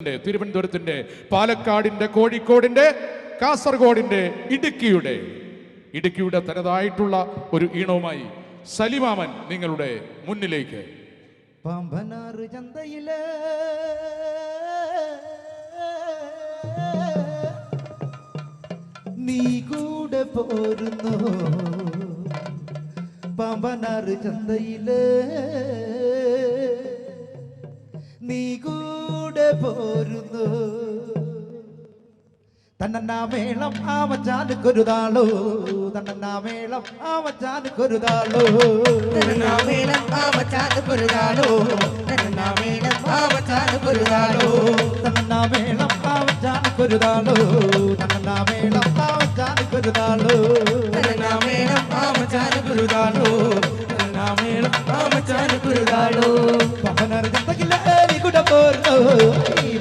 ന്റെ, തിരുവനന്തപുരത്തിന്റെ പാലക്കാടിന്റെ കോഴിക്കോടിന്റെ കാസർഗോഡിന്റെ ഇടുക്കിയുടെ ഇടുക്കിയുടെ തനതായിട്ടുള്ള ഒരു ഈണവുമായി സലിമാമൻ നിങ്ങളുടെ മുന്നിലേക്ക്. പമ്പനാറ് ചന്തയിൽ നീ കൂടെ പോരുന്നു. പമ്പനാറ് ചന്തയിൽ നീ കൂടെ പോരുന്നു. തന്നന്നാ മേളം ആ മച്ചാനുക്കൊരു താളോ തന്നന്നാ മേളം ആ മച്ചാനുക്കൊരു താളോ മേളം ആമച്ചാന് പൊരുതാളോ മേളം ആമച്ചാന് പൊരുതാളോ തന്നന്നാ മേളം ആ മച്ചാനുക്കൊരു താളോ തന്നന്നാ മേളം ആ താളോ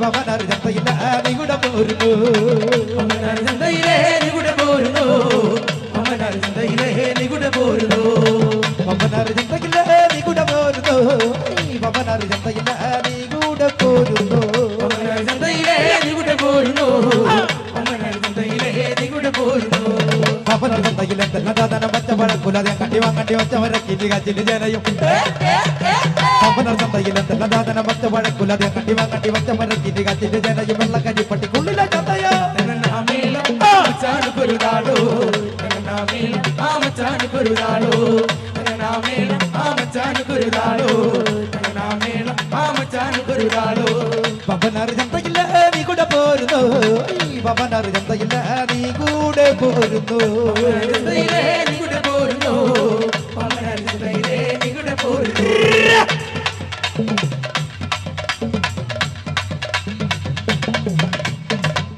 ഈ പവനർ ജന്തയില്ല നീ കൂടെ പോരുന്നു അമ്മനാർ ചന്തയിലേ നികുടെ പോരുന്നു അമ്മനാർ ചന്തയിലേ നികുടെ പോരുന്നു പവനർ ജന്തയില്ല നീ കൂടെ പോരുന്നു ഈ പവനർ ജന്തയില്ല നീ കൂടെ പോരുന്നു അമ്മനാർ ചന്തയിലേ നികുടെ പോരുന്നു അമ്മനാർ ചന്തയിലേ നികുടെ പോരുന്നു പവനർ ജന്തയിലെ തെല്ലദാന പച്ച പഴക്കുലതെ കണ്ടി വാങ്ങണ്ടി വച്ചവരെ കിലി കച്ചിന് ജനയും പവനർ ജന്തയിലെ തെല്ലദാന പച്ച പഴക്കുലതെ കണ്ടി വാങ്ങണ്ടി വച്ചവരെ കിലി കച്ചിന് ജനയും വെള്ളക്കരി പട്ടിക്കുള്ളിലെ ചന്തയോ മേളം ആമച്ചാന് പൊരുതാളോ മേളം പോരുന്നു.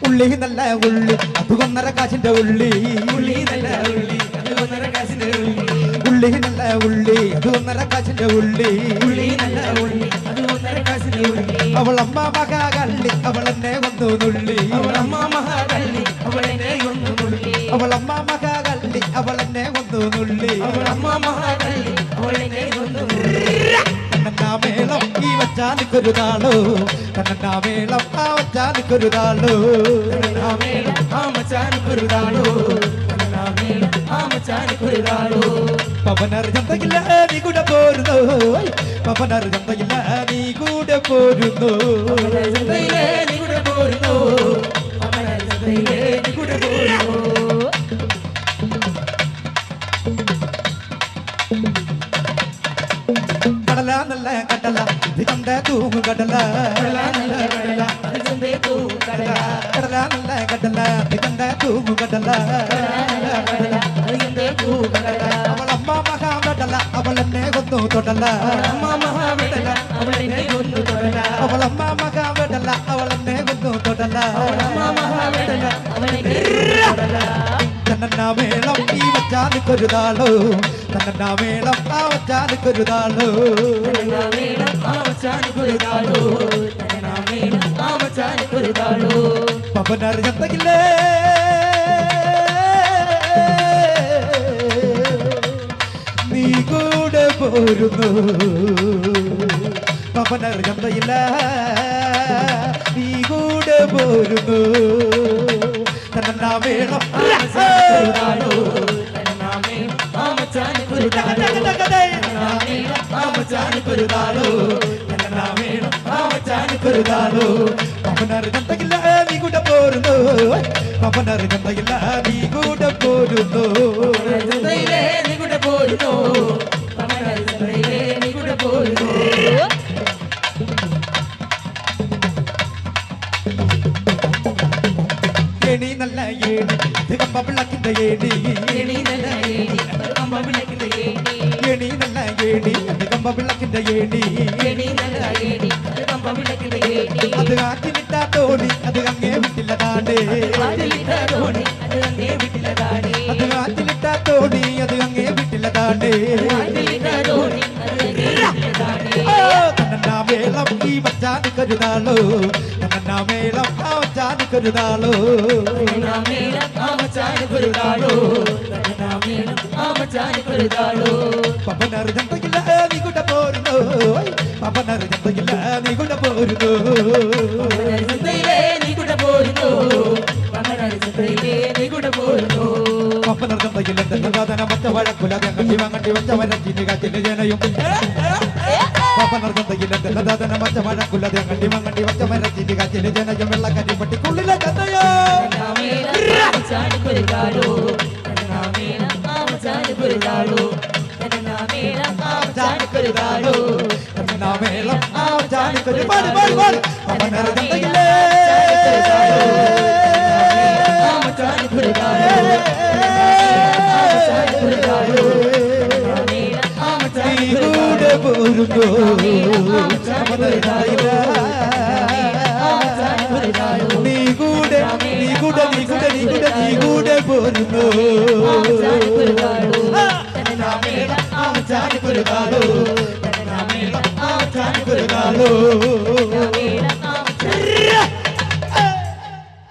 ഉള്ളി നല്ല ഉള്ളി അത് ഒന്നര കാശിന്റെ ഉള്ളി. ഉള്ളി നല്ല ഉള്ളി അത് ഒന്നര കാശിന്റെ ഉള്ളി. ഉള്ളി നല്ല ഉള്ളി അത് ഒന്നര കാശിന്റെ ഉള്ളി. ഉള്ളി നല്ല ഉള്ളി അത് ഒന്നര കാശിന്റെ ഉള്ളി. അവൾ അമ്മ മകാകള്ളി അവൾ എന്നെ വന്നു നുള്ളി. അവൾ അമ്മ ഒന്ന് നുള്ളി അവൾ അമ്മ മക കള്ളി അവൾ എന്നെ വന്നു നുള്ളി. അവളമ്മ മഹാകള്ളി അവളെന്നെ കൊന്നു മേളം ഈ വച്ചാനിക്കൊരു താളോ. കണ്ണന്നാ മേളം ആ വച്ചാനിക്കൊരു താളോ. മേളം ആമച്ചാൻ കുരുതാളോ മേളം ആമച്ചാൻ കുരുതാളോ പവനർ ചന്തയില്ല നീ കൂടെ പോരുന്നു. പവനർ ചന്തയില്ല നീ കൂടെ പോരുന്നു. ചന്തയിലേ നികുടെ പോരുന്നു. நல்ல தூங்கு கடலா. கடலா நல்ல கடலா மிதந்த தூங்கு கடலா. அவள் அம்மா மகா விடலா அவள் என்னே கொந்து தொடலா. அம்மா மகா விடலா அவள் என்னே கொந்து தொடலா. அவள் அம்மா மகா விடலா அவள் என்னே கொந்து தொடலா. அவள் அம்மா மகா விடலா அவள் என்னே തന്നന്നാ മേളം ഈ വച്ചാനിക്കൊരു താളോ തന്നന്നാ മേളം ആ വച്ചാൽ കൊരുതാളോ മേളം മേളം ചന്തയില്ലേ നീ കൂടെ പോരുന്നു. ചന്തയില്ല നീ കൂടെ പോരുന്നു. തന്നാ വേണം കുരുതാളോ ആമച്ചാൻ കുരുതാളോ മേളം ആമച്ചാൻ കുരുതാളോ പവനർ ചന്തയില്ല നീ കൂടെ പോരുന്നു. പവനർ ചന്തയില്ല നീ കൂടെ പോരുന്നു. അമ്മനാർ ചന്തയിലേ നികുടെ പോരുന്നു. ഏണി നല്ല ഏണി ഇത് കമ്പ വിളക്കിന്റെ ഏണി. ഏണി നല്ല ഏണി കമ്പ വിളക്കിന്റെ ഏണി. ഏണി കമ്പ വിളക്കിന്റെ ഏടി കമ്പ വിളക്കിന്റെ ഏണി. അത് കാറ്റിലിട്ട തോണി അത് അങ്ങേ വിട്ടില്ല താണ്ട് അത് കാറ്റിലിട്ട തോണി അത് അങ്ങേ വിട്ടില്ല താണ്ട് തന്നാ മേളം ഈ മച്ചാന് കരുതാളോ തന്നാ മേളം ആ ఆమచారికురుడాలు ఆమచారికురుడాలు ఆమచారికురుడాలు పవనరు జంతగిల్ల నీ గుట పోరును పవనరు జంతగిల్ల నీ గుట పోరును నీ గుట పోరును నీ గుట పోరును പപ്പനർ ചന്തയിൽ എന്തെങ്കിലും സാധനം ഒറ്റ വഴക്കുല ഞങ്ങൾ ശിവങ്ങട്ടി വെച്ച വരച്ചിന് കാറ്റിന് ജനയും വെള്ളക്കരി പട്ടിക്കുള്ളിലെ കഥയോ മേളം ആ ചാണിക്കൊരു പാട് പാട് പാട് പാപ്പനർത്തയിലെ നീ കൂടെ പോരുന്നു നീ കൂടെ നീ കൂടെ നീ കൂടെ നീ കൂടെ നീ കൂടെ പോരുന്നു ചാടിക്കൊരു കാലോ ചാടിക്കൊരു കാലോ